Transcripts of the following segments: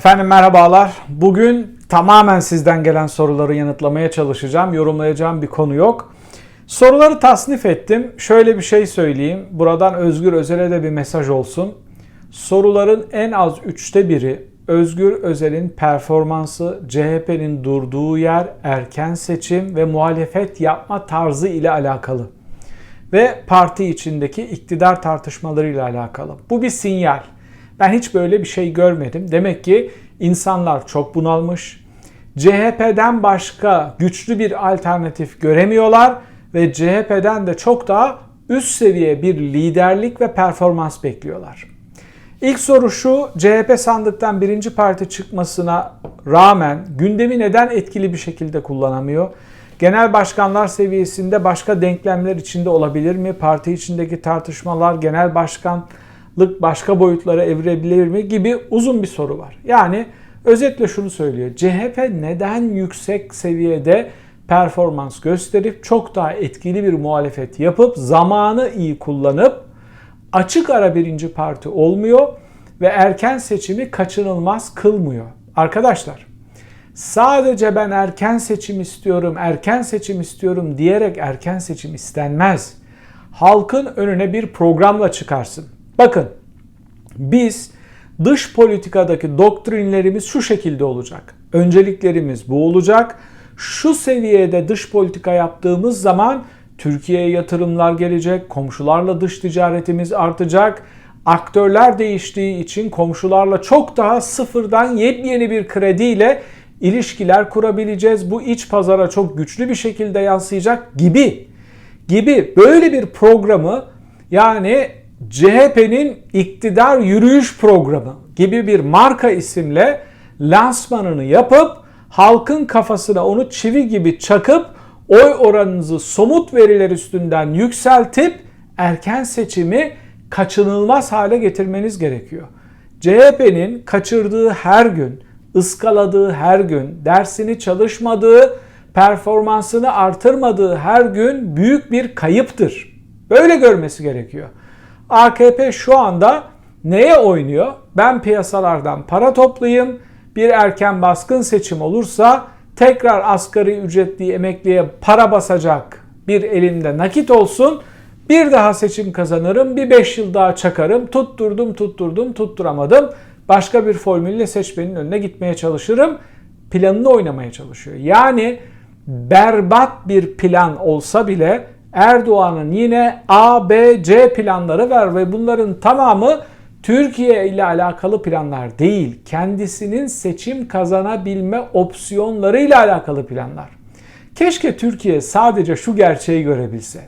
Efendim merhabalar. Bugün tamamen sizden gelen soruları yanıtlamaya çalışacağım. Yorumlayacağım bir konu yok. Soruları tasnif ettim. Şöyle bir şey söyleyeyim. Buradan Özgür Özel'e de bir mesaj olsun. Soruların en az üçte biri Özgür Özel'in performansı, CHP'nin durduğu yer, erken seçim ve muhalefet yapma tarzı ile alakalı. Ve parti içindeki iktidar tartışmaları ile alakalı. Bu bir sinyal. Ben hiç böyle bir şey görmedim. Demek ki insanlar çok bunalmış. CHP'den başka güçlü bir alternatif göremiyorlar ve CHP'den de çok daha üst seviye bir liderlik ve performans bekliyorlar. İlk soru şu, CHP sandıktan birinci parti çıkmasına rağmen gündemi neden etkili bir şekilde kullanamıyor? Genel başkanlar seviyesinde başka denklemler içinde olabilir mi? Parti içindeki tartışmalar genel başkanlık başka boyutlara evirebilir mi gibi uzun bir soru var. Yani özetle şunu söylüyor. CHP neden yüksek seviyede performans gösterip çok daha etkili bir muhalefet yapıp zamanı iyi kullanıp açık ara birinci parti olmuyor ve erken seçimi kaçınılmaz kılmıyor. Arkadaşlar sadece ben erken seçim istiyorum, erken seçim istiyorum diyerek erken seçim istenmez. Halkın önüne bir programla çıkarsın. Bakın biz dış politikadaki doktrinlerimiz şu şekilde olacak. Önceliklerimiz bu olacak. Şu seviyede dış politika yaptığımız zaman Türkiye'ye yatırımlar gelecek, komşularla dış ticaretimiz artacak. Aktörler değiştiği için komşularla çok daha sıfırdan yepyeni bir krediyle ilişkiler kurabileceğiz. Bu iç pazara çok güçlü bir şekilde yansıyacak gibi gibi böyle bir programı yani CHP'nin iktidar yürüyüş programı gibi bir marka isimle lansmanını yapıp halkın kafasına onu çivi gibi çakıp oy oranınızı somut veriler üstünden yükseltip erken seçimi kaçınılmaz hale getirmeniz gerekiyor. CHP'nin kaçırdığı her gün, ıskaladığı her gün, dersini çalışmadığı, performansını artırmadığı her gün büyük bir kayıptır. Böyle görmesi gerekiyor. AKP şu anda neye oynuyor? Ben piyasalardan para toplayayım, bir erken baskın seçim olursa tekrar asgari ücretli emekliye para basacak bir elimde nakit olsun. Bir daha seçim kazanırım, bir 5 yıl daha çakarım. Tutturdum, tutturdum, tutturamadım. Başka bir formülle seçmenin önüne gitmeye çalışırım. Planını oynamaya çalışıyor. Yani berbat bir plan olsa bile Erdoğan'ın yine A, B, C planları var ve bunların tamamı Türkiye ile alakalı planlar değil, kendisinin seçim kazanabilme opsiyonlarıyla alakalı planlar. Keşke Türkiye sadece şu gerçeği görebilse.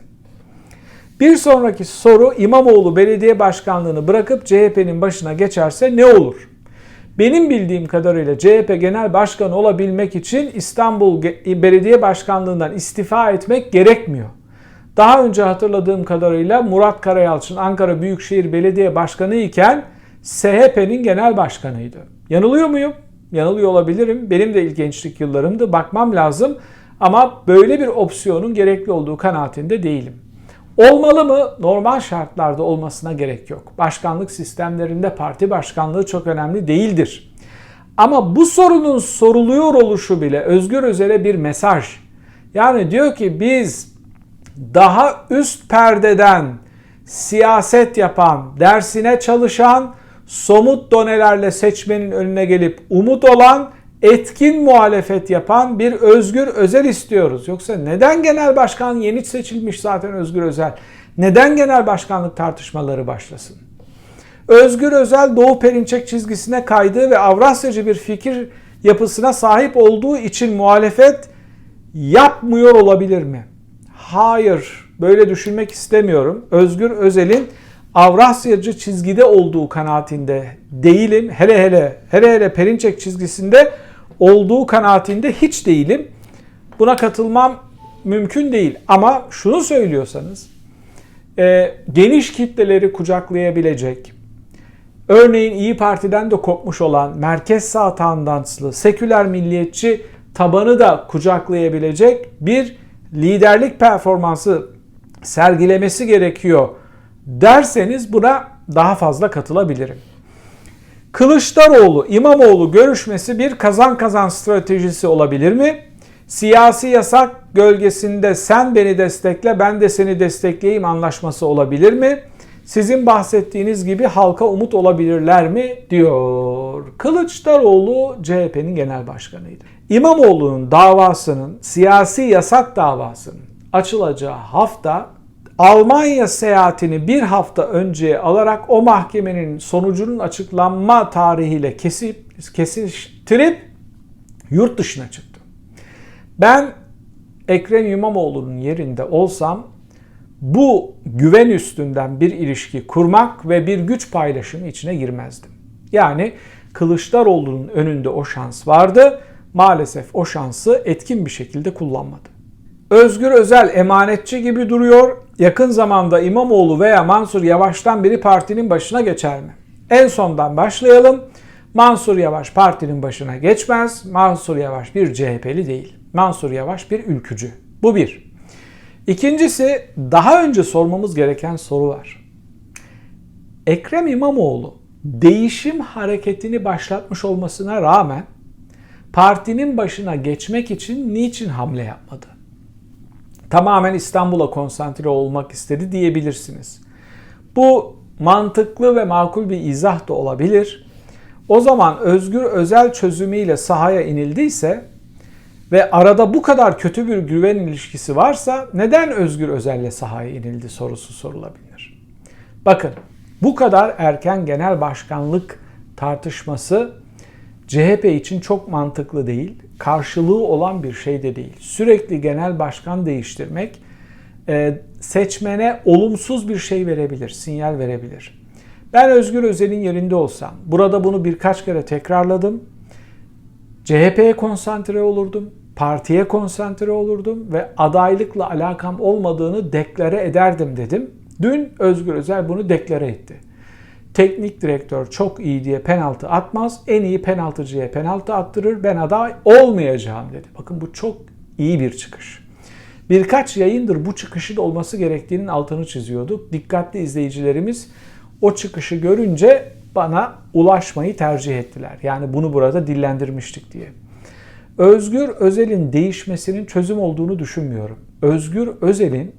Bir sonraki soru İmamoğlu belediye başkanlığını bırakıp CHP'nin başına geçerse ne olur? Benim bildiğim kadarıyla CHP genel başkanı olabilmek için İstanbul Belediye Başkanlığından istifa etmek gerekmiyor. Daha önce hatırladığım kadarıyla Murat Karayalçın Ankara Büyükşehir Belediye Başkanı iken SHP'nin genel başkanıydı. Yanılıyor muyum? Yanılıyor olabilirim. Benim de ilk gençlik yıllarımdı. Bakmam lazım. Ama böyle bir opsiyonun gerekli olduğu kanaatinde değilim. Olmalı mı? Normal şartlarda olmasına gerek yok. Başkanlık sistemlerinde parti başkanlığı çok önemli değildir. Ama bu sorunun soruluyor oluşu bile Özgür Özel'e bir mesaj. Yani diyor ki biz daha üst perdeden siyaset yapan, dersine çalışan, somut donelerle seçmenin önüne gelip umut olan, etkin muhalefet yapan bir Özgür Özel istiyoruz. Yoksa neden genel başkan yeni seçilmiş zaten Özgür Özel? Neden genel başkanlık tartışmaları başlasın? Özgür Özel Doğu Perinçek çizgisine kaydığı ve Avrasyacı bir fikir yapısına sahip olduğu için muhalefet yapmıyor olabilir mi? Hayır, böyle düşünmek istemiyorum. Özgür Özel'in Avrasyacı çizgide olduğu kanaatinde değilim. Hele hele hele hele Perinçek çizgisinde olduğu kanaatinde hiç değilim. Buna katılmam mümkün değil. Ama şunu söylüyorsanız e, geniş kitleleri kucaklayabilecek, örneğin İyi Parti'den de kopmuş olan merkez sağ tandanslı, seküler milliyetçi tabanı da kucaklayabilecek bir liderlik performansı sergilemesi gerekiyor derseniz buna daha fazla katılabilirim. Kılıçdaroğlu İmamoğlu görüşmesi bir kazan kazan stratejisi olabilir mi? Siyasi yasak gölgesinde sen beni destekle ben de seni destekleyeyim anlaşması olabilir mi? Sizin bahsettiğiniz gibi halka umut olabilirler mi diyor. Kılıçdaroğlu CHP'nin genel başkanıydı. İmamoğlu'nun davasının siyasi yasak davasının açılacağı hafta Almanya seyahatini bir hafta önceye alarak o mahkemenin sonucunun açıklanma tarihiyle kesip kesiştirip yurt dışına çıktı. Ben Ekrem İmamoğlu'nun yerinde olsam bu güven üstünden bir ilişki kurmak ve bir güç paylaşımı içine girmezdim. Yani Kılıçdaroğlu'nun önünde o şans vardı. Maalesef o şansı etkin bir şekilde kullanmadı. Özgür Özel emanetçi gibi duruyor. Yakın zamanda İmamoğlu veya Mansur Yavaş'tan biri partinin başına geçer mi? En sondan başlayalım. Mansur Yavaş partinin başına geçmez. Mansur Yavaş bir CHP'li değil. Mansur Yavaş bir ülkücü. Bu bir. İkincisi daha önce sormamız gereken soru var. Ekrem İmamoğlu değişim hareketini başlatmış olmasına rağmen partinin başına geçmek için niçin hamle yapmadı? Tamamen İstanbul'a konsantre olmak istedi diyebilirsiniz. Bu mantıklı ve makul bir izah da olabilir. O zaman özgür özel çözümüyle sahaya inildiyse ve arada bu kadar kötü bir güven ilişkisi varsa neden Özgür Özel'le sahaya inildi sorusu sorulabilir. Bakın bu kadar erken genel başkanlık tartışması CHP için çok mantıklı değil. Karşılığı olan bir şey de değil. Sürekli genel başkan değiştirmek e, seçmene olumsuz bir şey verebilir, sinyal verebilir. Ben Özgür Özel'in yerinde olsam, burada bunu birkaç kere tekrarladım. CHP'ye konsantre olurdum partiye konsantre olurdum ve adaylıkla alakam olmadığını deklare ederdim dedim. Dün Özgür Özel bunu deklare etti. Teknik direktör çok iyi diye penaltı atmaz, en iyi penaltıcıya penaltı attırır, ben aday olmayacağım dedi. Bakın bu çok iyi bir çıkış. Birkaç yayındır bu çıkışın olması gerektiğinin altını çiziyorduk. Dikkatli izleyicilerimiz o çıkışı görünce bana ulaşmayı tercih ettiler. Yani bunu burada dillendirmiştik diye. Özgür Özel'in değişmesinin çözüm olduğunu düşünmüyorum. Özgür Özel'in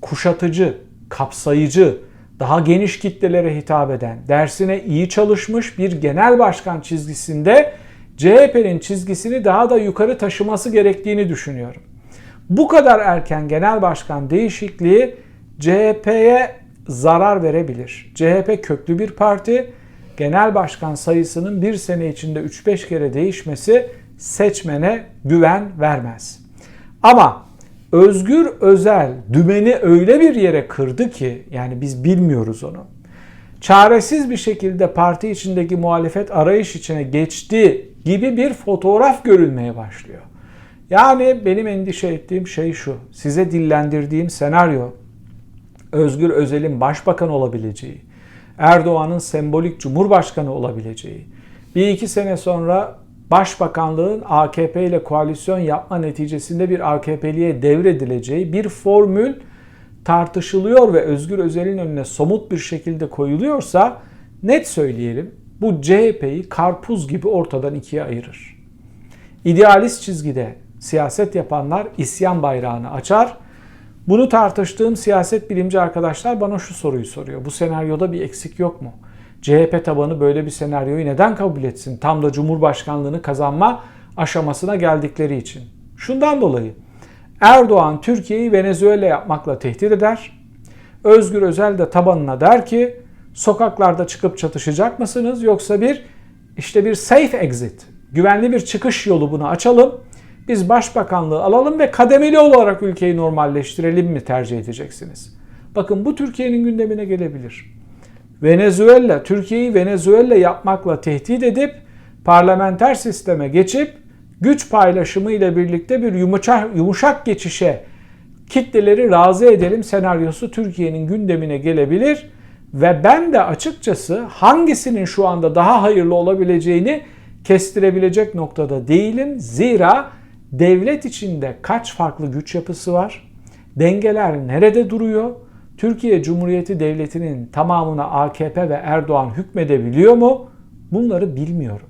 kuşatıcı, kapsayıcı, daha geniş kitlelere hitap eden, dersine iyi çalışmış bir genel başkan çizgisinde CHP'nin çizgisini daha da yukarı taşıması gerektiğini düşünüyorum. Bu kadar erken genel başkan değişikliği CHP'ye zarar verebilir. CHP köklü bir parti. Genel başkan sayısının bir sene içinde 3-5 kere değişmesi seçmene güven vermez. Ama Özgür Özel dümeni öyle bir yere kırdı ki yani biz bilmiyoruz onu. Çaresiz bir şekilde parti içindeki muhalefet arayış içine geçti gibi bir fotoğraf görülmeye başlıyor. Yani benim endişe ettiğim şey şu. Size dillendirdiğim senaryo Özgür Özel'in başbakan olabileceği, Erdoğan'ın sembolik cumhurbaşkanı olabileceği, bir iki sene sonra Başbakanlığın AKP ile koalisyon yapma neticesinde bir AKP'liye devredileceği bir formül tartışılıyor ve Özgür Özel'in önüne somut bir şekilde koyuluyorsa net söyleyelim bu CHP'yi karpuz gibi ortadan ikiye ayırır. İdealist çizgide siyaset yapanlar isyan bayrağını açar. Bunu tartıştığım siyaset bilimci arkadaşlar bana şu soruyu soruyor. Bu senaryoda bir eksik yok mu? CHP tabanı böyle bir senaryoyu neden kabul etsin? Tam da Cumhurbaşkanlığını kazanma aşamasına geldikleri için. Şundan dolayı Erdoğan Türkiye'yi Venezuela yapmakla tehdit eder. Özgür Özel de tabanına der ki sokaklarda çıkıp çatışacak mısınız yoksa bir işte bir safe exit, güvenli bir çıkış yolu bunu açalım. Biz başbakanlığı alalım ve kademeli olarak ülkeyi normalleştirelim mi tercih edeceksiniz? Bakın bu Türkiye'nin gündemine gelebilir. Venezuela, Türkiye'yi Venezuela yapmakla tehdit edip parlamenter sisteme geçip güç paylaşımı ile birlikte bir yumuşak, yumuşak geçişe kitleleri razı edelim senaryosu Türkiye'nin gündemine gelebilir ve ben de açıkçası hangisinin şu anda daha hayırlı olabileceğini kestirebilecek noktada değilim. Zira devlet içinde kaç farklı güç yapısı var? Dengeler nerede duruyor? Türkiye Cumhuriyeti Devleti'nin tamamına AKP ve Erdoğan hükmedebiliyor mu? Bunları bilmiyorum.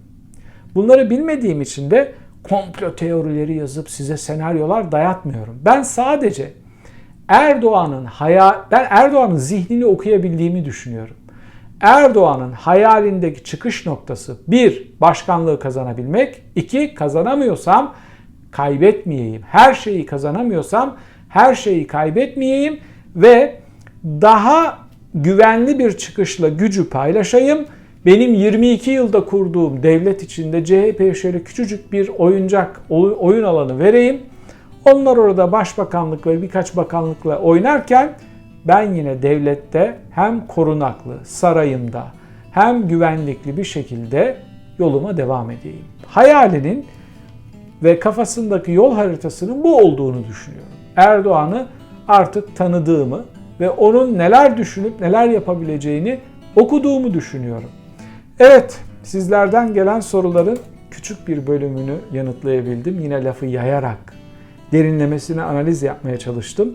Bunları bilmediğim için de komplo teorileri yazıp size senaryolar dayatmıyorum. Ben sadece Erdoğan'ın hayal ben Erdoğan'ın zihnini okuyabildiğimi düşünüyorum. Erdoğan'ın hayalindeki çıkış noktası bir başkanlığı kazanabilmek, iki kazanamıyorsam kaybetmeyeyim. Her şeyi kazanamıyorsam her şeyi kaybetmeyeyim ve daha güvenli bir çıkışla gücü paylaşayım. Benim 22 yılda kurduğum devlet içinde CHP'ye şöyle küçücük bir oyuncak oyun alanı vereyim. Onlar orada başbakanlık ve birkaç bakanlıkla oynarken ben yine devlette hem korunaklı, sarayımda hem güvenlikli bir şekilde yoluma devam edeyim. Hayalinin ve kafasındaki yol haritasının bu olduğunu düşünüyorum. Erdoğan'ı artık tanıdığımı ve onun neler düşünüp neler yapabileceğini okuduğumu düşünüyorum. Evet, sizlerden gelen soruların küçük bir bölümünü yanıtlayabildim. Yine lafı yayarak derinlemesine analiz yapmaya çalıştım.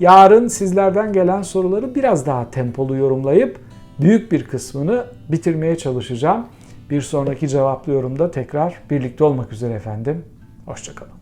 Yarın sizlerden gelen soruları biraz daha tempolu yorumlayıp büyük bir kısmını bitirmeye çalışacağım. Bir sonraki cevaplı yorumda tekrar birlikte olmak üzere efendim. Hoşçakalın.